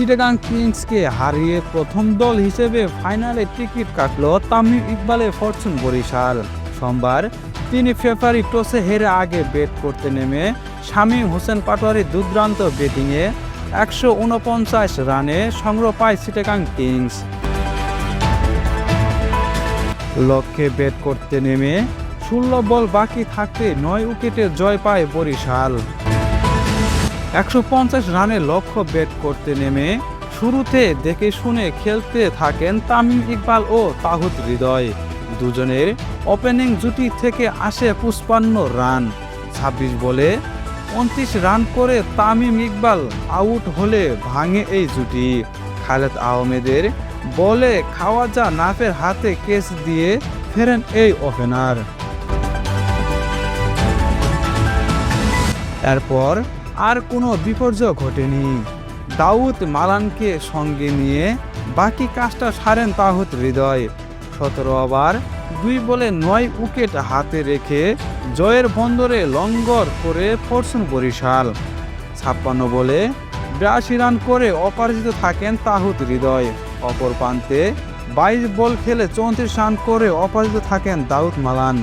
চিটাগাং কিংসকে হারিয়ে প্রথম দল হিসেবে ফাইনালে টিকিট কাটল তামিম ইকবালে ফরচুন বরিশাল। সোমবার তিনি ফেব্রুয়ারি টসে হেরে আগে ব্যাট করতে নেমে শামীম হোসেন পাটোয়ারি দুর্দান্ত ব্যাটিংয়ে একশো উনপঞ্চাশ রানে সংগ্রহ পায় চিটাগাং কিংস। লক্ষ্যে ব্যাট করতে নেমে ষোলো বল বাকি থাকতে নয় উইকেটে জয় পায় বরিশাল। একশো পঞ্চাশ রানে লক্ষ্য ব্যাট করতে নেমে শুরুতে দেখে শুনে খেলতে থাকেন তামিম ইকবাল ও তাহুদ হৃদয়। দুজনের ওপেনিং জুটি থেকে আসে পুষ্পান্ন রান। ছাব্বিশ বলে উনত্রিশ রান করে তামিম ইকবাল আউট হলে ভাঙে এই জুটি। খালেদ আহমেদের বলে খাওয়াজা নাফের হাতে কেস দিয়ে ফেরেন এই ওপেনার। এরপর আর কোনো বিপর্যয় ঘটেনি। দাউদ মালানকে সঙ্গে নিয়ে বাকি কাজটা সারেন তাহুদ হৃদয়। সতেরো ওভার, দুই বলে নয় উইকেট হাতে রেখে জয়ের বন্দরে লঙ্গর করে ফরচুন বরিশাল। ছাপ্পান্ন বলে বিরাশি রান করে অপরাজিত থাকেন তাহুদ হৃদয়। অপর প্রান্তে বাইশ বল খেলে চৌত্রিশ রান করে অপরাজিত থাকেন দাউদ মালান।